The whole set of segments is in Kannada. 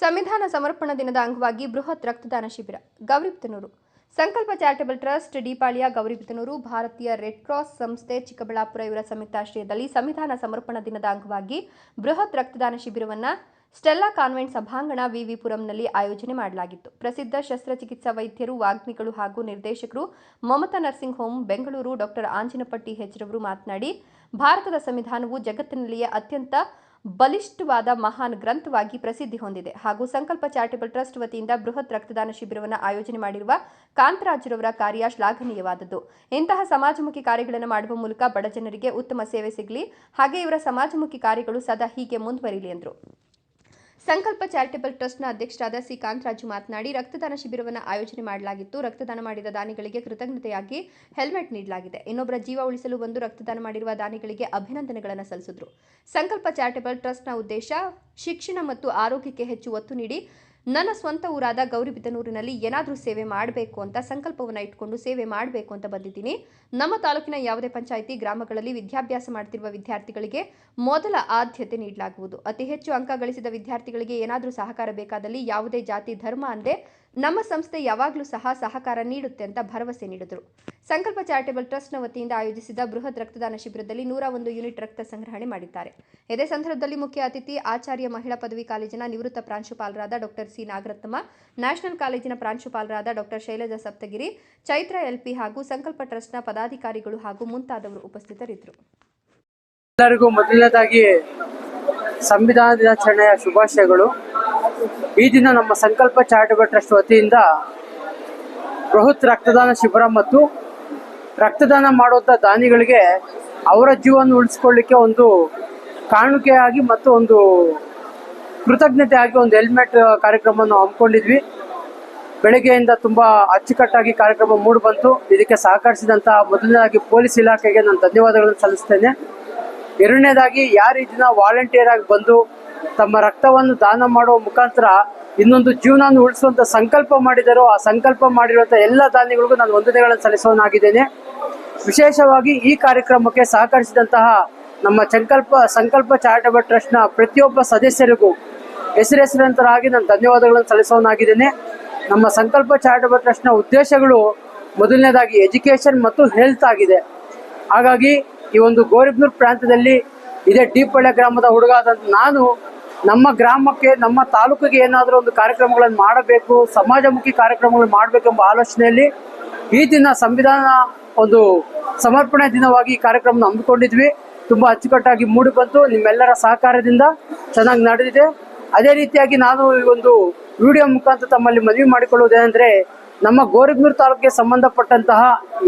ಸಂವಿಧಾನ ಸಮರ್ಪಣಾ ದಿನದ ಅಂಗವಾಗಿ ಬೃಹತ್ ರಕ್ತದಾನ ಶಿಬಿರ ಗೌರಿಬಿದನೂರು ಸಂಕಲ್ಪ ಚಾರಿಟಬಲ್ ಟ್ರಸ್ಟ್ ಡಿಪಾಳಿಯ ಗೌರಿಬಿದನೂರು ಭಾರತೀಯ ರೆಡ್ ಕ್ರಾಸ್ ಸಂಸ್ಥೆ, ಚಿಕ್ಕಬಳ್ಳಾಪುರ ಇವರ ಸಂಯುಕ್ತಾಶ್ರಯದಲ್ಲಿ ಸಂವಿಧಾನ ಸಮರ್ಪಣಾ ದಿನದ ಅಂಗವಾಗಿ ಬೃಹತ್ ರಕ್ತದಾನ ಶಿಬಿರವನ್ನು ಸ್ಟೆಲ್ಲಾ ಕಾನ್ವೆಂಟ್ ಸಭಾಂಗಣ ವಿವಿಪುರಂನಲ್ಲಿ ಆಯೋಜನೆ ಮಾಡಲಾಗಿತ್ತು. ಪ್ರಸಿದ್ಧ ಶಸ್ತ್ರಚಿಕಿತ್ಸಾ ವೈದ್ಯರು, ವಾಗ್ಮಿಗಳು ಹಾಗೂ ನಿರ್ದೇಶಕರು Mamata nursing home Bengaluru doctor Anjinapatti ಹೆಜ್ರವರು ಮಾತನಾಡಿ, ಭಾರತದ ಸಂವಿಧಾನವು ಜಗತ್ತಿನಲ್ಲಿಯೇ ಅತ್ಯಂತ ಬಲಿಷ್ಠವಾದ ಮಹಾನ್ ಗ್ರಂಥವಾಗಿ ಪ್ರಸಿದ್ಧಿ ಹೊಂದಿದೆ. ಹಾಗೂ ಸಂಕಲ್ಪ ಚಾರಿಟಬಲ್ ಟ್ರಸ್ಟ್ ವತಿಯಿಂದ ಬೃಹತ್ ರಕ್ತದಾನ ಶಿಬಿರವನ್ನು ಆಯೋಜನೆ ಮಾಡಿರುವ ಕಾಂತರಾಜರವರ ಕಾರ್ಯ ಶ್ಲಾಘನೀಯವಾದದ್ದು. ಇಂತಹ ಸಮಾಜಮುಖಿ ಕಾರ್ಯಗಳನ್ನು ಮಾಡುವ ಮೂಲಕ ಬಡ ಜನರಿಗೆ ಉತ್ತಮ ಸೇವೆ ಸಿಗಲಿ, ಹಾಗೆ ಇವರ ಸಮಾಜಮುಖಿ ಕಾರ್ಯಗಳು ಸದಾ ಹೀಗೆ ಮುಂದುವರಿಯಲಿ ಎಂದರು. ಸಂಕಲ್ಪ ಚಾರಿಟಬಲ್ ಟ್ರಸ್ಟ್ನ ಅಧ್ಯಕ್ಷರಾದ ಸಿ ಕಾಂತರಾಜು ಮಾತನಾಡಿ, ರಕ್ತದಾನ ಶಿಬಿರವನ್ನು ಆಯೋಜನೆ ಮಾಡಲಾಗಿತ್ತು. ರಕ್ತದಾನ ಮಾಡಿದ ದಾನಿಗಳಿಗೆ ಕೃತಜ್ಞತೆಯಾಗಿ ಹೆಲ್ಮೆಟ್ ನೀಡಲಾಗಿದೆ. ಇನ್ನೊಬ್ಬರ ಜೀವ ಉಳಿಸಲು ಬಂದು ರಕ್ತದಾನ ಮಾಡಿರುವ ದಾನಿಗಳಿಗೆ ಅಭಿನಂದನೆಗಳನ್ನು ಸಲ್ಲಿಸಿದರು. ಸಂಕಲ್ಪ ಚಾರಿಟಬಲ್ ಟ್ರಸ್ಟ್ನ ಉದ್ದೇಶ ಶಿಕ್ಷಣ ಮತ್ತು ಆರೋಗ್ಯಕ್ಕೆ ಹೆಚ್ಚು ಒತ್ತು ನೀಡಿ ನನ್ನ ಸ್ವಂತ ಊರಾದ ಗೌರಿಬಿದನೂರಿನಲ್ಲಿ ಏನಾದರೂ ಸೇವೆ ಮಾಡಬೇಕು ಅಂತ ಸಂಕಲ್ಪವನ್ನು ಇಟ್ಕೊಂಡು ಸೇವೆ ಮಾಡಬೇಕು ಅಂತ ಬಂದಿದ್ದೀನಿ. ನಮ್ಮ ತಾಲೂಕಿನ ಯಾವುದೇ ಪಂಚಾಯಿತಿ ಗ್ರಾಮಗಳಲ್ಲಿ ವಿದ್ಯಾಭ್ಯಾಸ ಮಾಡ್ತಿರುವ ವಿದ್ಯಾರ್ಥಿಗಳಿಗೆ ಮೊದಲ ಆದ್ಯತೆ ನೀಡಲಾಗುವುದು. ಅತಿ ಹೆಚ್ಚು ಅಂಕ ಗಳಿಸಿದ ವಿದ್ಯಾರ್ಥಿಗಳಿಗೆ ಏನಾದರೂ ಸಹಕಾರ ಬೇಕಾದಲ್ಲಿ ಯಾವುದೇ ಜಾತಿ, ಧರ್ಮ ಅಂದೇ ನಮ್ಮ ಸಂಸ್ಥೆ ಯಾವಾಗಲೂ ಸಹ ಸಹಕಾರ ನೀಡುತ್ತೆ ಅಂತ ಭರವಸೆ ನೀಡಿದರು. ಸಂಕಲ್ಪ ಚಾರಿಟೇಬಲ್ ಟ್ರಸ್ಟ್ನ ವತಿಯಿಂದ ಆಯೋಜಿಸಿದ ಬೃಹತ್ ರಕ್ತದಾನ ಶಿಬಿರದಲ್ಲಿ ನೂರ ಒಂದು ಯೂನಿಟ್ ರಕ್ತ ಸಂಗ್ರಹಣೆ ಮಾಡಿದ್ದಾರೆ. ಇದೇ ಸಂದರ್ಭದಲ್ಲಿ ಮುಖ್ಯ ಅತಿಥಿ, ಆಚಾರ್ಯ, ಮಹಿಳಾ ಪದವಿ ಕಾಲೇಜಿನ ನಿವೃತ್ತ ಪ್ರಾಂಶುಪಾಲರಾದ ಡಾಕ್ಟರ್ ಸಿ. ನಾಗರತ್ನಮ್ಮ, ನ್ಯಾಷನಲ್ ಕಾಲೇಜಿನ ಪ್ರಾಂಶುಪಾಲರಾದ ಡಾಕ್ಟರ್ ಶೈಲಜಾ ಸಪ್ತಗಿರಿ, ಚೈತ್ರ ಎಲ್ಪಿ ಹಾಗೂ ಸಂಕಲ್ಪ ಟ್ರಸ್ಟ್ನ ಪದಾಧಿಕಾರಿಗಳು ಹಾಗೂ ಮುಂತಾದವರು ಉಪಸ್ಥಿತರಿದ್ದರು. ಎಲ್ಲರಿಗೂ ಮೊದಲನೇದಾಗಿ ಸಂವಿಧಾನ ದಿನಾಚರಣೆಯ ಶುಭಾಶಯಗಳು. ಈ ದಿನ ನಮ್ಮ ಸಂಕಲ್ಪ ಚಾರಿಟಬಲ್ ಟ್ರಸ್ಟ್ ವತಿಯಿಂದ ಬೃಹತ್ ರಕ್ತದಾನ ಶಿಬಿರ ಮತ್ತು ರಕ್ತದಾನ ಮಾಡುವಂಥ ದಾನಿಗಳಿಗೆ ಅವರ ಜೀವನ ಉಳಿಸ್ಕೊಳ್ಳಿಕ್ಕೆ ಒಂದು ಕಾಣುಕೆಯಾಗಿ ಮತ್ತು ಒಂದು ಕೃತಜ್ಞತೆ ಆಗಿ ಒಂದು ಹೆಲ್ಮೆಟ್ ಕಾರ್ಯಕ್ರಮವನ್ನು ಹಮ್ಮಿಕೊಂಡಿದ್ವಿ. ಬೆಳಗ್ಗೆಯಿಂದ ತುಂಬ ಅಚ್ಚುಕಟ್ಟಾಗಿ ಕಾರ್ಯಕ್ರಮ ಮೂಡಿ ಬಂತು. ಇದಕ್ಕೆ ಸಹಕರಿಸಿದಂಥ ಮೊದಲನೇದಾಗಿ ಪೊಲೀಸ್ ಇಲಾಖೆಗೆ ನಾನು ಧನ್ಯವಾದಗಳನ್ನು ಸಲ್ಲಿಸ್ತೇನೆ. ಎರಡನೇದಾಗಿ ಯಾರು ಈ ದಿನ ವಾಲಂಟಿಯರ್ ಆಗಿ ಬಂದು ತಮ್ಮ ರಕ್ತವನ್ನು ದಾನ ಮಾಡುವ ಮುಖಾಂತರ ಇನ್ನೊಂದು ಜೀವನ ಉಳಿಸುವಂತ ಸಂಕಲ್ಪ ಮಾಡಿದರು, ಆ ಸಂಕಲ್ಪ ಮಾಡಿರುವಂಥ ಎಲ್ಲ ದಾನಿಗಳಿಗೂ ನಾನು ವಂದನೆಗಳನ್ನು ಸಲ್ಲಿಸೋನಾಗಿದ್ದೇನೆ ವಿಶೇಷವಾಗಿ ಈ ಕಾರ್ಯಕ್ರಮಕ್ಕೆ ಸಹಕರಿಸಿದಂತಹ ನಮ್ಮ ಸಂಕಲ್ಪ ಸಂಕಲ್ಪ ಚಾರಿಟಬಲ್ ಟ್ರಸ್ಟ್ನ ಪ್ರತಿಯೊಬ್ಬ ಸದಸ್ಯರಿಗೂ ಹೆಸರೆಸರಂತರಾಗಿ ನಾನು ಧನ್ಯವಾದಗಳನ್ನು ಸಲ್ಲಿಸೋನಾಗಿದ್ದೇನೆ ನಮ್ಮ ಸಂಕಲ್ಪ ಚಾರಿಟಬಲ್ ಟ್ರಸ್ಟ್ನ ಉದ್ದೇಶಗಳು ಮೊದಲನೇದಾಗಿ ಎಜುಕೇಶನ್ ಮತ್ತು ಹೆಲ್ತ್ ಆಗಿದೆ. ಹಾಗಾಗಿ ಈ ಒಂದು ಗೋರಿಬ್ನೂರ್ ಪ್ರಾಂತ್ಯದಲ್ಲಿ ಇದೇ ಡೀಪಳ್ಳ ಗ್ರಾಮದ ಹುಡುಗ ಆದಂತ ನಾನು ನಮ್ಮ ಗ್ರಾಮಕ್ಕೆ, ನಮ್ಮ ತಾಲೂಕಿಗೆ ಏನಾದರೂ ಒಂದು ಕಾರ್ಯಕ್ರಮಗಳನ್ನು ಮಾಡಬೇಕು, ಸಮಾಜಮುಖಿ ಕಾರ್ಯಕ್ರಮಗಳನ್ನು ಮಾಡಬೇಕೆಂಬ ಆಲೋಚನೆಯಲ್ಲಿ ಈ ದಿನ ಸಂವಿಧಾನ ಒಂದು ಸಮರ್ಪಣೆ ದಿನವಾಗಿ ಈ ಕಾರ್ಯಕ್ರಮ ಹಮ್ಮಿಕೊಂಡಿದ್ವಿ. ತುಂಬ ಅಚ್ಚುಕಟ್ಟಾಗಿ ಮೂಡಿ ಬಂತು ನಿಮ್ಮೆಲ್ಲರ ಸಹಕಾರದಿಂದ ಚೆನ್ನಾಗಿ ನಡೆದಿದೆ. ಅದೇ ರೀತಿಯಾಗಿ ನಾನು ಈ ಒಂದು ವಿಡಿಯೋ ಮುಖಾಂತರ ತಮ್ಮಲ್ಲಿ ಮನವಿ ಮಾಡಿಕೊಳ್ಳುವುದೇನೆಂದರೆ ನಮ್ಮ ಗೋರಿಗ್ನೂರು ತಾಲೂಕಿಗೆ ಸಂಬಂಧಪಟ್ಟಂತಹ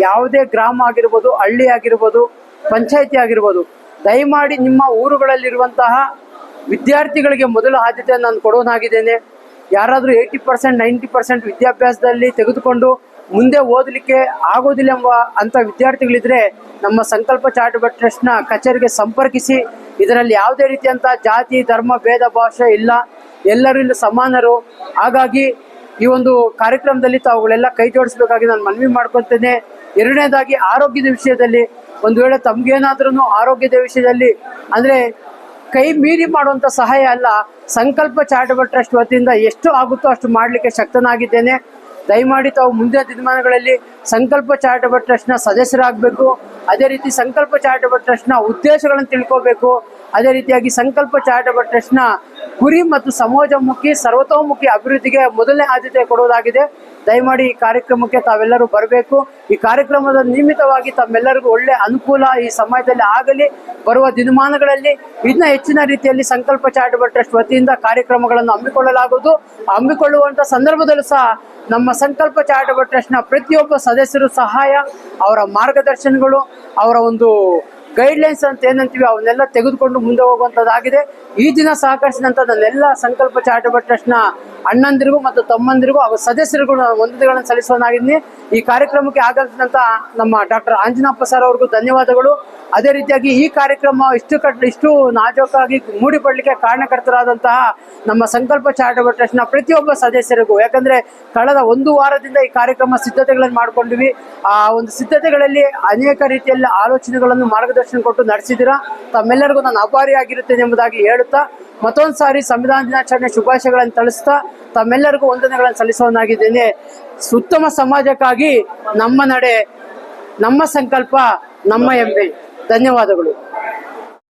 ಯಾವುದೇ ಗ್ರಾಮ ಆಗಿರ್ಬೋದು, ಹಳ್ಳಿ ಆಗಿರ್ಬೋದು, ಪಂಚಾಯಿತಿ ಆಗಿರ್ಬೋದು ದಯಮಾಡಿ ನಿಮ್ಮ ಊರುಗಳಲ್ಲಿರುವಂತಹ ವಿದ್ಯಾರ್ಥಿಗಳಿಗೆ ಮೊದಲ ಆದ್ಯತೆ ನಾನು ಕೊಡೋನಾಗಿದ್ದೇನೆ ಯಾರಾದರೂ ಏಯ್ಟಿ ಪರ್ಸೆಂಟ್ ನೈಂಟಿ ಪರ್ಸೆಂಟ್ ವಿದ್ಯಾಭ್ಯಾಸದಲ್ಲಿ ತೆಗೆದುಕೊಂಡು ಮುಂದೆ ಓದಲಿಕ್ಕೆ ಆಗೋದಿಲ್ಲ ಎಂಬ ಅಂಥ ವಿದ್ಯಾರ್ಥಿಗಳಿದ್ರೆ ನಮ್ಮ ಸಂಕಲ್ಪ ಚಾರಿಟಬಲ್ ಟ್ರಸ್ಟ್ನ ಕಚೇರಿಗೆ ಸಂಪರ್ಕಿಸಿ. ಇದರಲ್ಲಿ ಯಾವುದೇ ರೀತಿಯಂಥ ಜಾತಿ, ಧರ್ಮ, ಭೇದ, ಭಾಷೆ ಇಲ್ಲ. ಎಲ್ಲರೂ ಇಲ್ಲಿ ಸಮಾನರು. ಹಾಗಾಗಿ ಈ ಒಂದು ಕಾರ್ಯಕ್ರಮದಲ್ಲಿ ತಾವುಗಳೆಲ್ಲ ಕೈ ಜೋಡಿಸಬೇಕಾಗಿ ನಾನು ಮನವಿ ಮಾಡ್ಕೊತೇನೆ. ಎರಡನೇದಾಗಿ ಆರೋಗ್ಯದ ವಿಷಯದಲ್ಲಿ ಒಂದು ವೇಳೆ ತಮ್ಗೇನಾದ್ರೂ ಆರೋಗ್ಯದ ವಿಷಯದಲ್ಲಿ ಅಂದ್ರೆ ಕೈ ಮೀರಿ ಮಾಡುವಂತ ಸಹಾಯ ಅಲ್ಲ, ಸಂಕಲ್ಪ ಚಾರಿಟಬಲ್ ಟ್ರಸ್ಟ್ ವತಿಯಿಂದ ಎಷ್ಟು ಆಗುತ್ತೋ ಅಷ್ಟು ಮಾಡಲಿಕ್ಕೆ ಶಕ್ತನಾಗಿದ್ದೇನೆ. ದಯಮಾಡಿ ತಾವು ಮುಂದಿನ ದಿನಮಾನಗಳಲ್ಲಿ ಸಂಕಲ್ಪ ಚಾರಿಟಬಲ್ ಟ್ರಸ್ಟ್ನ ಸದಸ್ಯರಾಗಬೇಕು. ಅದೇ ರೀತಿ ಸಂಕಲ್ಪ ಚಾರಿಟಬಲ್ ಟ್ರಸ್ಟ್ನ ಉದ್ದೇಶಗಳನ್ನು ತಿಳ್ಕೋಬೇಕು. ಅದೇ ರೀತಿಯಾಗಿ ಸಂಕಲ್ಪ ಚಾರಿಟಬಲ್ ಟ್ರಸ್ಟ್ನ ಗುರಿ ಮತ್ತು ಸಮಾಜಮುಖಿ, ಸರ್ವತೋಮುಖಿ ಅಭಿವೃದ್ಧಿಗೆ ಮೊದಲನೇ ಆದ್ಯತೆ ಕೊಡುವುದಾಗಿದೆ ದಯಮಾಡಿ ಈ ಕಾರ್ಯಕ್ರಮಕ್ಕೆ ತಾವೆಲ್ಲರೂ ಬರಬೇಕು. ಈ ಕಾರ್ಯಕ್ರಮದ ನಿಯಮಿತವಾಗಿ ತಮ್ಮೆಲ್ಲರಿಗೂ ಒಳ್ಳೆ ಅನುಕೂಲ ಈ ಸಮಯದಲ್ಲಿ ಆಗಲಿ, ಬರುವ ದಿನಮಾನಗಳಲ್ಲಿ ಇನ್ನೂ ಹೆಚ್ಚಿನ ರೀತಿಯಲ್ಲಿ ಸಂಕಲ್ಪ ಚಾರಿಟಬಲ್ ಟ್ರಸ್ಟ್ ವತಿಯಿಂದ ಕಾರ್ಯಕ್ರಮಗಳನ್ನು ಹಮ್ಮಿಕೊಳ್ಳಲಾಗುವುದು. ಹಮ್ಮಿಕೊಳ್ಳುವಂತ ಸಂದರ್ಭದಲ್ಲೂ ಸಹ ನಮ್ಮ ಸಂಕಲ್ಪ ಚಾರಿಟಬಲ್ ಟ್ರಸ್ಟ್ನ ಪ್ರತಿಯೊಬ್ಬ ಸದಸ್ಯರು ಸಹಾಯ, ಅವರ ಮಾರ್ಗದರ್ಶನಗಳು, ಅವರ ಒಂದು ಗೈಡ್ಲೈನ್ಸ್ ಅಂತ ಏನಂತೀವಿ ಅವನ್ನೆಲ್ಲ ತೆಗೆದುಕೊಂಡು ಮುಂದೆ ಹೋಗುವಂಥದ್ದಾಗಿದೆ ಈ ದಿನ ಸಹಕರಿಸಿದಂಥ ನನ್ನೆಲ್ಲ ಸಂಕಲ್ಪ ಚಾರಿಟಬಲ್ ಟ್ರಸ್ಟ್ನ ಅಣ್ಣಂದಿರಿಗೂ ಮತ್ತು ತಮ್ಮಂದಿರಿಗೂ ಹಾಗೂ ಸದಸ್ಯರಿಗೂ ನಾನು ವಂದನೆಗಳನ್ನು ಸಲ್ಲಿಸುವನಾಗಿದ್ದೀನಿ ಈ ಕಾರ್ಯಕ್ರಮಕ್ಕೆ ಆಗಮಿಸಿದಂತ ನಮ್ಮ ಡಾಕ್ಟರ್ ಆಂಜನಪ್ಪ ಸರ್ ಅವ್ರಿಗೂ ಧನ್ಯವಾದಗಳು. ಅದೇ ರೀತಿಯಾಗಿ ಈ ಕಾರ್ಯಕ್ರಮ ಇಷ್ಟು ಕಟ್ ಇಷ್ಟು ನಾಜೂಕಾಗಿ ಮೂಡಿಕೊಳ್ಳಲಿಕ್ಕೆ ಕಾರಣಕರ್ತರಾದಂತಹ ನಮ್ಮ ಸಂಕಲ್ಪ ಚಾರಿಟಬಲ್ ಟ್ರಸ್ಟ್ನ ಪ್ರತಿಯೊಬ್ಬ ಸದಸ್ಯರಿಗೂ, ಯಾಕಂದ್ರೆ ಕಳೆದ ಒಂದು ವಾರದಿಂದ ಈ ಕಾರ್ಯಕ್ರಮ ಸಿದ್ಧತೆಗಳನ್ನು ಮಾಡ್ಕೊಂಡಿವಿ. ಆ ಒಂದು ಸಿದ್ಧತೆಗಳಲ್ಲಿ ಅನೇಕ ರೀತಿಯಲ್ಲಿ ಆಲೋಚನೆಗಳನ್ನು ಮಾರ್ಗದರ್ಶನ ಕೊಟ್ಟು ನಡೆಸಿದಿರ ತಮ್ಮೆಲ್ಲರಿಗೂ ನಾನು ಅಪಾರಿಯಾಗಿರುತ್ತೇನೆ ಎಂಬುದಾಗಿ ಹೇಳುತ್ತಾ ಮತ್ತೊಂದು ಸಾರಿ ಸಂವಿಧಾನ ದಿನಾಚರಣೆ ಶುಭಾಶಯಗಳನ್ನು ತಿಳಿಸ್ತಾ ತಮ್ಮೆಲ್ಲರಿಗೂ ವಂದನೆಗಳನ್ನು ಸಲ್ಲಿಸುವನಾಗಿದ್ದೇನೆ ಉತ್ತಮ ಸಮಾಜಕ್ಕಾಗಿ ನಮ್ಮ ನಡೆ ನಮ್ಮ ಸಂಕಲ್ಪ ನಮ್ಮ ಹೆಮ್ಮೆ. ಧನ್ಯವಾದಗಳು.